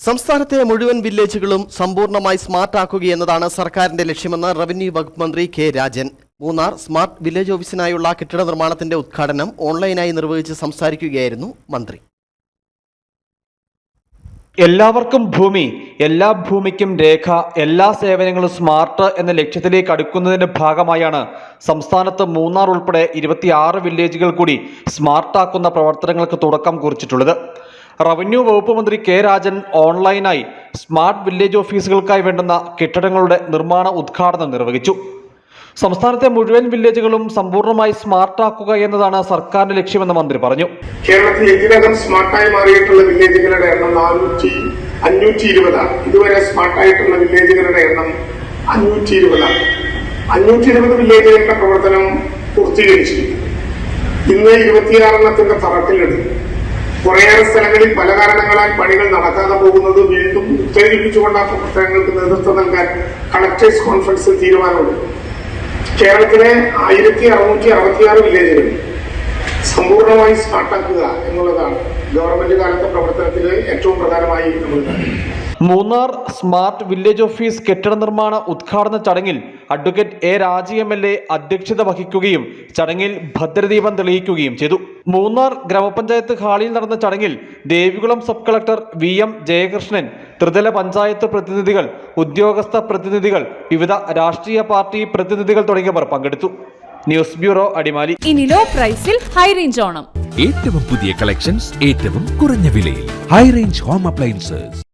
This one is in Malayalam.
സംസ്ഥാനത്തെ മുഴുവൻ വില്ലേജുകളും സമ്പൂർണമായി സ്മാർട്ട് ആക്കുകയെന്നതാണ് സർക്കാരിന്റെ ലക്ഷ്യമെന്ന് റവന്യൂ വകുപ്പ് മന്ത്രി K Rajan. Munnar smart village ഓഫീസിനായുള്ള കെട്ടിട നിർമ്മാണത്തിന്റെ ഉദ്ഘാടനം ഓൺലൈനായി നിർവഹിച്ച് സംസാരിക്കുകയായിരുന്നു മന്ത്രി. എല്ലാവർക്കും ഭൂമി എല്ലാ ഭൂമിക്കും രേഖ എല്ലാ സേവനങ്ങളും സ്മാർട്ട് എന്ന ലക്ഷ്യത്തിലേക്ക് അടുക്കുന്നതിന്റെ ഭാഗമായാണ് സംസ്ഥാനത്ത് മൂന്നാർ ഉൾപ്പെടെ ഇരുപത്തിയാറ് വില്ലേജുകൾ കൂടി സ്മാർട്ടാക്കുന്ന പ്രവർത്തനങ്ങൾക്ക് തുടക്കം കുറിച്ചിട്ടുള്ളത്. റവന്യൂ വകുപ്പ് മന്ത്രി കെ രാജൻ ഓൺലൈനായി സ്മാർട്ട് വില്ലേജ് ഓഫീസുകൾക്കായി വേണ്ടുന്ന കെട്ടിടങ്ങളുടെ നിർമ്മാണ ഉദ്ഘാടനം നിർവഹിച്ചു. സംസ്ഥാനത്തെ മുഴുവൻ വില്ലേജുകളും സമ്പൂർണമായി സ്മാർട്ടാക്കുക എന്നതാണ് സർക്കാരിന്റെ ലക്ഷ്യമെന്ന് മന്ത്രി പറഞ്ഞു. കേരളത്തിൽ ഇതിനകം സ്മാർട്ടായി മാറിയിട്ടുള്ള വില്ലേജുകളുടെ എണ്ണം നാനൂറ്റി അഞ്ഞൂറ്റി ഇരുപതാണ് ഇതുവരെ സ്മാർട്ടായിട്ടുള്ള വില്ലേജുകളുടെ എണ്ണം അഞ്ഞൂറ്റി ഇരുപതാണ് അഞ്ഞൂറ്റി ഇരുപത് വില്ലേജുകളുടെ പ്രവർത്തനം പൂർത്തീകരിച്ചിരിക്കുന്നു. ഇന്ന് ഇരുപത്തിയാറെണ്ണത്തിന്റെ തറക്കല്ലെടുത്തു കുറേയേറെ സ്ഥലങ്ങളിൽ പല കാരണങ്ങളാൽ പണികൾ നടക്കാതെ പോകുന്നത് വീണ്ടും ഉത്തേജിപ്പിച്ചുകൊണ്ട് ആ പ്രവർത്തനങ്ങൾക്ക് നേതൃത്വം നൽകാൻ കളക്ടേഴ്സ് കോൺഫറൻസിൽ തീരുമാനമുണ്ട് കേരളത്തിലെ ആയിരത്തി അറുന്നൂറ്റി അറുപത്തിയാറ് വില്ലേജുകൾ സമ്പൂർണമായി സ്മാർട്ടാക്കുക എന്നുള്ളതാണ് ഗവൺമെന്റ് കാലത്തെ പ്രവർത്തനത്തിൽ ഏറ്റവും പ്രധാനമായി നമ്മൾ. മൂന്നാർ സ്മാർട്ട് വില്ലേജ് ഓഫീസ് കെട്ടിട നിർമ്മാണ ഉദ്ഘാടന ചടങ്ങിൽ advocate A Raji M L A അധ്യക്ഷത വഹിക്കുകയും ചടങ്ങിൽ ഭദ്രദീപം തെളിയിക്കുകയും ചെയ്തു. മൂന്നാർ ഗ്രാമപഞ്ചായത്ത് ഹാളിൽ നടന്ന ചടങ്ങിൽ Devikulam sub collector V M Jayakrishnan ത്രിതല പഞ്ചായത്ത് പ്രതിനിധികൾ ഉദ്യോഗസ്ഥ പ്രതിനിധികൾ വിവിധ രാഷ്ട്രീയ പാർട്ടി പ്രതിനിധികൾ തുടങ്ങിയവർ പങ്കെടുത്തു. News bureau Adimali. ഇനി ലോ പ്രൈസിൽ ഹൈ റേഞ്ച് ഓണം. ഏറ്റവും പുതിയ കളക്ഷൻസ് ഏറ്റവും കുറഞ്ഞ വിലയിൽ. High range home appliances